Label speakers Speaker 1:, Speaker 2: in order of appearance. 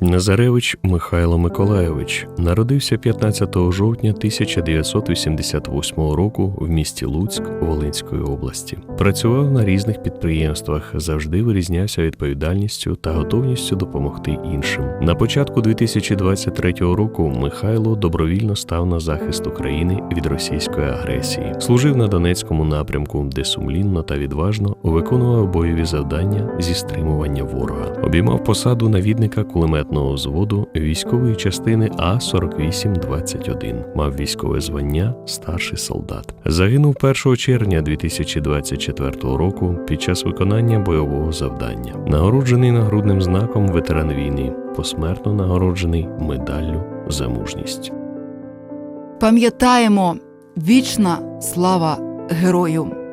Speaker 1: Назаревич Михайло Миколайович народився 15 жовтня 1988 року в місті Луцьк Волинської області. Працював на різних підприємствах, завжди вирізнявся відповідальністю та готовністю допомогти іншим. На початку 2023 року Михайло добровільно став на захист України від російської агресії. Служив на Донецькому напрямку, де сумлінно та відважно виконував бойові завдання зі стримування ворога. Обіймав посаду навідника кулеметного взводу військової частини А 4821 Мав військове звання старший солдат. Загинув 1 червня 2024 року під час виконання бойового завдання. Нагороджений нагрудним знаком ветеран війни, посмертно нагороджений медаллю за мужність.
Speaker 2: Пам'ятаємо вічна слава герою!